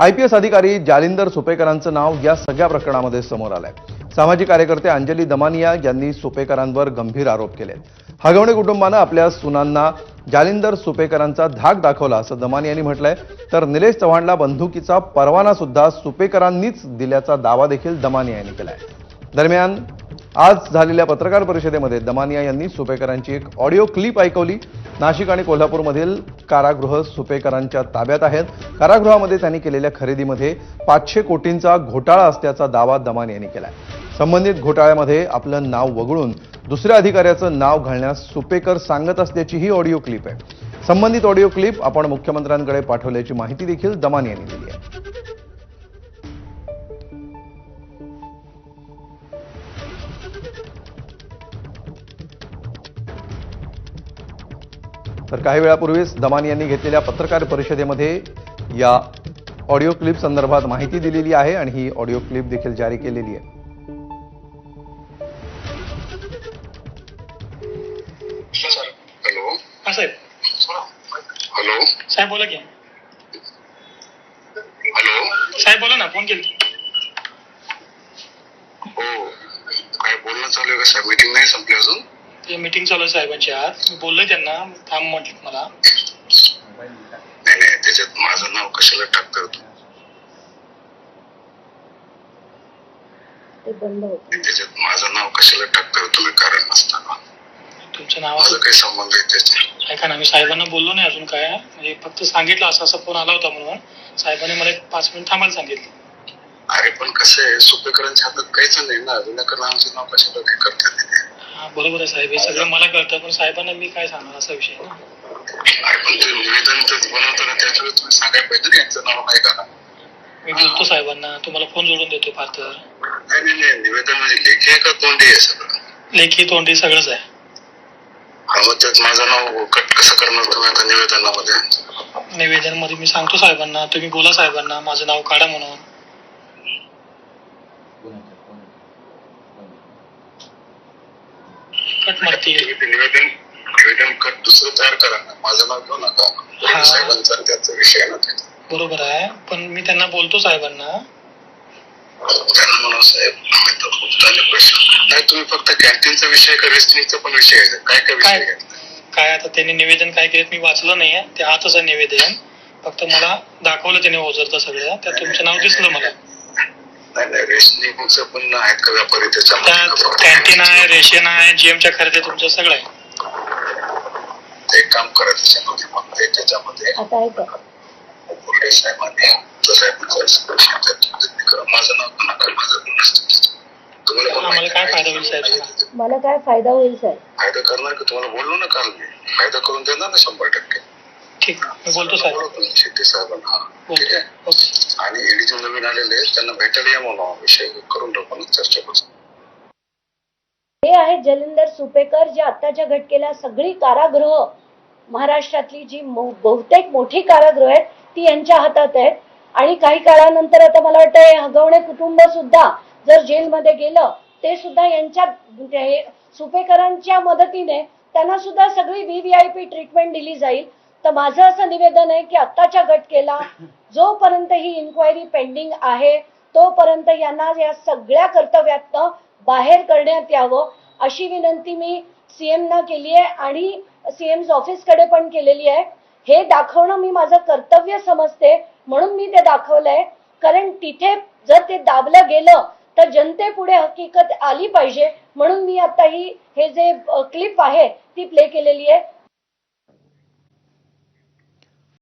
I P S अधिकारी जालिंदर सुपेकरांचं नाव या सगळ्या प्रकरणामध्ये समोर आलंय. सामाजिक कार्यकर्ते अंजली दमानिया यांनी सुपेकरांवर गंभीर आरोप केले हगवणे कुटुंबानं आपल्या सुनांना जालिंदर सुपेकरांचा धाक दाखवला असं दमानी यांनी म्हटलंय. तर निलेश चव्हाणला बंदुकीचा परवाना सुद्धा सुपेकरांनीच दिल्याचा दावा देखील दमानिया यांनी केलाय. दरम्यान आज झालेल्या पत्रकार परिषदेमध्ये दमानिया यांनी सुपेकरांची एक ऑडिओ क्लिप ऐकवली. नाशिक आणि कोल्हापूरमधील कारागृह सुपेकरांच्या ताब्यात आहेत. कारागृहामध्ये त्यांनी केलेल्या खरेदीमध्ये पाचशे कोटींचा घोटाळा असल्याचा दावा दमान यांनी केलाय. संबंधित घोटाळ्यामध्ये आपलं नाव वगळून दुसऱ्या अधिकाऱ्याचं नाव घालण्यास सुपेकर सांगत असल्याची ही ऑडिओ क्लिप आहे. संबंधित ऑडिओ क्लिप आपण मुख्यमंत्र्यांकडे पाठवल्याची माहिती देखील दमान यांनी दिली तर काही वेळापूर्वीच दमानी यांनी घेतलेल्या पत्रकार परिषदेमध्ये या ऑडिओ क्लिप संदर्भात माहिती दिलेली आहे आणि ही ऑडिओ क्लिप देखील जारी केलेली आहे. हॅलो. हा साहेब. हॅलो. साहेब बोला की. हॅलो. साहेब बोला ना फोन केली. हो. काय बोलणं चालू आहे का साहेब? मीटिंग नाही संपली अजून? मीटिंग चालू आहे साहेबांची आज मी बोललोय त्यांना. थांब म्हटलं मला. नाही नाही त्याच्यात माझं नाव कशाला टाकता तू ते बंद होतं. त्याच्यात माझं नाव कशाला टाकता तुम्ही कारण नसताना. तुमचं नाव माझा काही संबंध आहे त्याच्यात ऐका ना मी साहेबांना बोललो नाही अजून काय. म्हणजे फक्त सांगितलं असं असा फोन आला होता म्हणून. साहेबांनी मला एक पाच मिनिट थांबायला सांगितलं. अरे पण कसं आहे सुपेकरांच्या हातात काहीच नाही ना. विनाकारण आमचं नाव कशाला हे करतात? हा बरोबर आहे साहेब. हे सगळं मला कळतं पण साहेबांना मी काय सांगणार असा विषय आहे ना. अरे पण ते निवेदन तर बनवताना त्याच्या वेळेस तुम्ही सांगायला पाहिजे ना यांचं नाव नाही का? मी बोलतो साहेबांना तुम्हाला फोन जोडून देतो फार तर. नाही नाही नाही निवेदन म्हणजे लेखी आहे का तोंडी आहे सगळं? लेखी तोंडी सगळंच आहे. हा मग त्यात माझं नाव कट कसं करणार तुम्ही आता निवेदनामध्ये? निवेदनमध्ये मी सांगतो साहेबांना तुम्ही बोला साहेबांना माझं नाव काढा म्हणून. कट मारतील ते निवेदन निवेदन कट दुसरं तयार करा ना. माझं नाव घेऊ नका. साहेबांचा त्याचा विषय ना. बरोबर आहे. पण मी त्यांना बोलतो साहेबांना. साहेब खूप झाले प्रश्न. नाही तुम्ही फक्त कॅन्टीनचा विषय का रेस्टिंगचा पण विषय काय काय विषय काय घेतला काय आता त्यांनी निवेदन काय केलं मी वाचलं नाहीये. ते आतच निवेदन. फक्त मला दाखवलं त्याने ओझरचं सगळं. त्यात तुमचं नाव दिसलं मला. नाही नाही रेस्टिंगचं पण आहेत का व्यापारी त्याच्यामध्ये कॅन्टीन आहे रेशन आहे जीएमच्या खरेदी तुमचं सगळं आहे ते एक काम करा त्याच्यामध्ये मग ते त्याच्यामध्ये. बोर्डे साहेबांनी. माझं नाव पण नका माझं. तुम्हाला काय. फायदा होईल साहेब? मला काय फायदा होईल साहेब? फायदा करणार का? तुम्हाला बोललो ना काल मी. फायदा करून देणार ना शंभर टक्के. ठीक मी बोलतो साहेब. बोलतो मी शेट्टी साहेबांना. हा. ठीक बोलतो आहे आणि ईडी जे नवीन आलेले आहेत, त्यांना भेटायला या म्हणून विषय करून टाकू ना चर्चा करू. हे आहेत जलिंदर सुपेकर जे आत्ताच्या घटकेला सगळी कारागृह महाराष्ट्रातली जी बहुतेक मोठी कारागृह आहेत ती यांच्या हातात आहेत. आणि काही काळानंतर आता मला वाटतं हे हगवणे कुटुंब सुद्धा जर जेलमध्ये गेलं ते सुद्धा यांच्या हे सुपेकरांच्या मदतीने त्यांना सुद्धा सगळी व्हीव्हीआयपी ट्रीटमेंट दिली जाईल. तर माझं असं निवेदन आहे की आत्ताच्या गटकेला जोपर्यंत ही इन्क्वायरी पेंडिंग आहे तोपर्यंत यांना या सगळ्या कर्तव्यातनं बाहेर करण्यात यावं अशी विनंती मी सीएम ना केली आहे आणि सीएम ऑफिसकडे पण केलेली आहे. हे दाखवणं मी माझं कर्तव्य समजते म्हणून मी ते दाखवलंय. कारण तिथे जर ते दाबलं गेलं तर जनतेपुढे हकीकत आली पाहिजे म्हणून मी आता ही हे जे क्लिप आहे ती प्ले केलेली आहे.